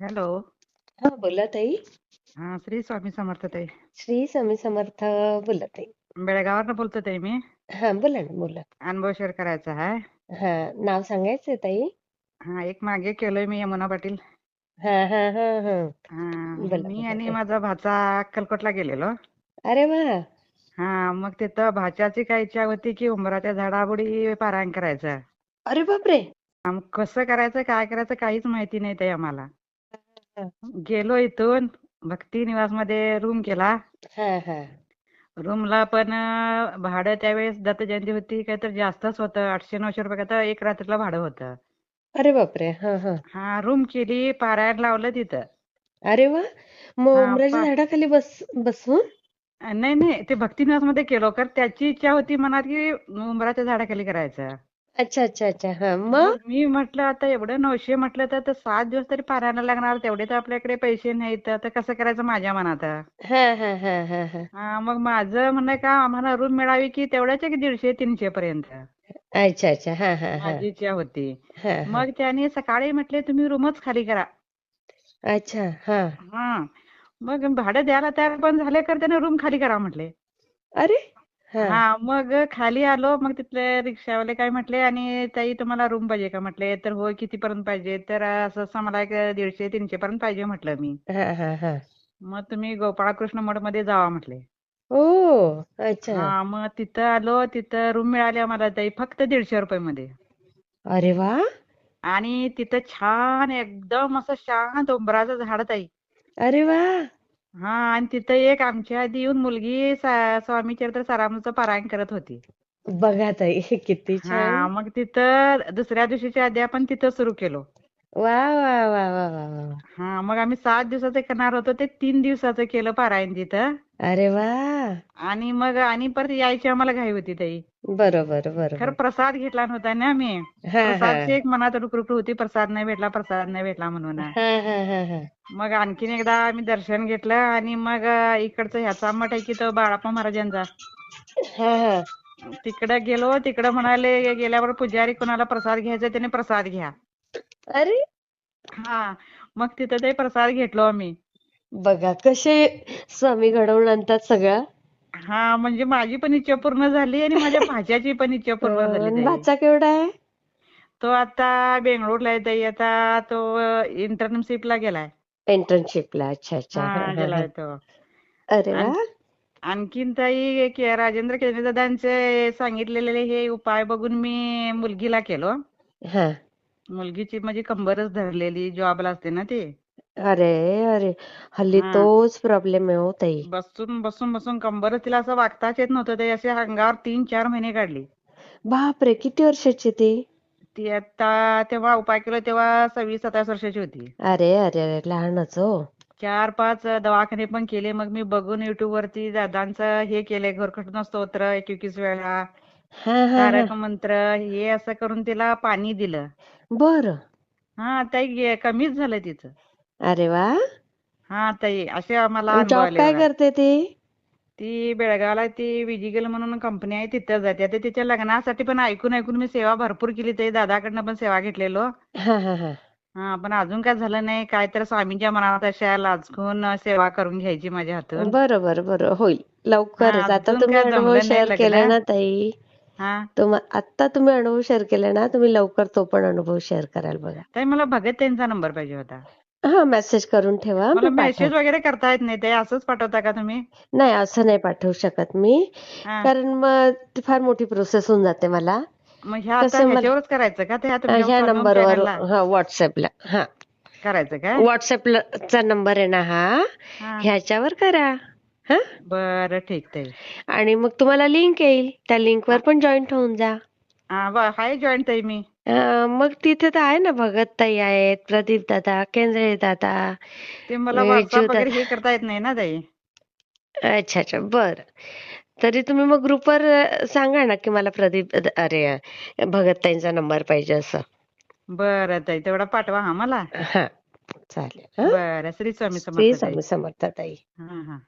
Hello. हा बोला ताई. हा श्री स्वामी समर्थ ताई. श्री स्वामी समर्थ बोला ताई. बेळगावावरनं बोलतो ताई मी. हा बोला ना बोला. अनुभव शेअर करायचा आहे हा नाव सांगायचंय ताई? हा एक मागे केलोय मी यमुना पाटील. हा हा हा हा. हा बोला, मी बोला आणि. माझा भाचा अक्कलकोटला गेलेलो. अरे वा! हा मग तिथं भाच्याची काय इच्छा होती की उंबराच्या झाडाबुडी पारायण करायचं. अरे बापरे! हा, मग कसं करायचं काय करायचं काहीच माहिती नाही ताई आम्हाला. गेलो इथून भक्ती निवासमध्ये रूम केला. हा हा. रूमला पण अं, भाडं त्यावेळेस दत्त जयंती होती काय तर जास्तच होतं आठशे नऊशे रुपये काय तर एक रात्रीला भाडं होतं. अरे बापरे! हा हा. हा रूम केली पारायण लावलं तिथं. अरे वा! मग हा, उमराच्या पा- झाडाखाली बस बसून? नाही नाही ते भक्ती निवासमध्ये केलो कारण त्याची इच्छा होती मनात की उंबराच्या झाडाखाली करायचं. अच्छा अच्छा अच्छा. हा मग मग? मी म्हटलं आता एवढं नऊशे म्हटलं तर तर सात दिवस तरी पारायणाला लागणार तेवढे तर आपल्याकडे पैसे नाहीत. तर कसं करायचं माझ्या मनात? हा हा हा हा हा. हा मग माझं म्हणणं का आम्हाला रूम मिळावी की तेवढ्याच की दीडशे तीनशे पर्यंत. अच्छा अच्छा. हा हा हा. माझी इच्छा होती. हा हा. मग त्याने सकाळी म्हटले तुम्ही रूमच खाली करा. अच्छा हा. हा. मग भाडं द्यायला तयार पण झाले तर त्याने रूम खाली करा म्हटले. अरे! हा. मग खाली आलो मग तिथले रिक्षावाले काय म्हटले आणि ताई तुम्हाला रूम पाहिजे का? म्हटले तर होय कितीपर्यंत पाहिजे? तर असं असं मला एक दीडशे तीनशे पर्यंत पाहिजे म्हटलं मी. हा हा हा. मग तुम्ही गोपाळकृष्ण मठमध्ये जावा म्हटले. ओ अच्छा. हा मग तिथं आलो तिथं रूम मिळाली आम्हाला ताई फक्त दीडशे रुपये मध्ये अरे वा. आणि तिथं छान एकदम असं शांत उंबराचं झाड ताई. अरे वा. हा आणि तिथं एक आमच्या आधी येऊन मुलगी सा- स्वामी चरित्र सारामृतचं पारायण करत होती. बघा ताई किती हा छान मग तिथं दुसऱ्या दिवशीच्या आधी आपण तिथं सुरू केलो. वा वा वा वा वा वा. वा. हा मग आम्ही सात दिवसाचं करणार होतो ते तीन दिवसाचं केलं पारायण तिथं. अरे वा. आणि मग आणि परत यायची आम्हाला घाई होती ताई. बरोबर खरं बरोबर प्रसाद घेतला नव्हता ना आम्ही. हा हा. प्रसादची एक मनात रुकरुक होती प्रसाद नाही भेटला प्रसाद नाही भेटला म्हणून. हा हा हा हा. मग आणखीन एकदा आम्ही दर्शन घेतलं आणि मग अं, इकडचं ह्याचा मठ आहे की तो बाळाप्पा महाराजांचा. हा हा. तिकडे गेलो तिकडे म्हणाले गेल्यावर पुजारी कोणाला प्रसाद घ्यायचा त्याने प्रसाद घ्या. अरे! हा मग तिथं ते प्रसाद घेतलो आम्ही. बघा कसे स्वामी घडवून आणतात सगळं हा म्हणजे माझी पण इच्छा पूर्ण झाली आणि माझ्या भाच्याची पण इच्छा पूर्ण अं, झाली. भाचा केवढा आहे? तो आता बेंगळुरला आहे ताई. आता तो इंटर्नशिपला गेलाय. इंटर्नशिपला अच्छा अच्छा. हा हा हा गेलाय हा. तो. अरे आणखीन ताई के- राजेंद्र केळवे दादांचे सांगितलेले हे उपाय बघून मी मुलगीला केलो. हा. मुलगीची म्हणजे कंबरच धरलेली जॉबला असते ना ती. अरे अरे. हल्ली हा. तोच प्रॉब्लेम आहे हो ताई. बसून बसून बसून कंबरच तिला असं वागताच येत नव्हतं. ते असे अंगावर तीन चार महिने काढली. बापरे किती वर्षाची ती? ती आता तेव्हा उपाय केला तेव्हा सव्वीस सत्तावीस वर्षाची होती. अरे अरे अरे लहानच हो. चार पाच दवाखाने पण केले. मग मी बघून युट्यूब वरती दादांचं हे केलंय. घरकटून स्तोत्र एकवीस वेळा. हा हा हा. तारक मंत्र हे असं करून तिला पाणी दिलं. बर. हा ताई गे- कमीच झालं तिचं. अरे वा. हा ताई असे आम्हाला अनुभव जॉब आले काय बघा. करते ती? ती बेळगावला ती विजिगल म्हणून कंपनी आहे तिथं जाते. आता तिच्या लग्नासाठी पण ऐकून ऐकून मी सेवा भरपूर केली. ते दादाकडनं पण सेवा घेतलेलो. हा हा हा. हा पण अजून काय झालं नाही. काय तर स्वामींच्या मनात अशा लाचकून सेवा करून घ्यायची माझ्या हातून. बरोबर बरोबर होईल. लवकरच आता अजून तुम्ही काय अनुभव जमलं नाही शेअर केले लग्न. ना ताई. हा. आता तुम्ही अनुभव शेअर केले ना तुम्ही लवकर तो पण अनुभव शेअर कराल बघा. ताई मला भगत त्यांचा नंबर पाहिजे होता. हा मेसेज करून ठेवा मला मी मेसेज पाठव वगैरे करता येत नाही ते असंच पाठवता का तुम्ही? नाही असं नाही पाठवू शकत मी हा. कारण मग ती फार मोठी प्रोसेस होऊन जाते मला. मग ह्या आता कसं मला- ह्याच्यावरच करायचं का? ते ह्या तुमच्या ह्या स्वामी नंबरवर हा व्हॉट्सअपला हा. करायचं का व्हॉट्सअपचा नंबर आहे ना हा. हा. ह्याच्यावर करा. हा? बरं ठीक ताई आणि मग तुम्हाला लिंक येईल. त्या लिंकवर पण जॉईंट होऊन जा. हा ब- हाय जॉईन ताई मी. अं, मग तिथे तर आहे ना भगत ताई आहेत प्रदीप दादा केंद्रे दादा ते मला हे व्हॉट्सअप वगैरे. हे करता येत नाही ना ताई. अच्छा अच्छा बर. तरी तुम्ही मग ग्रुपवर अं, सांगा ना की मला प्रदीप अरे अं, भगत ताईंचा नंबर पाहिजे असं. बरं ताई तेवढा पाठवा हा मला. हा चालेल हा. बरं श्री स्वामी समर्थ ताई. स्वामी समर्थ ताई. हा हा.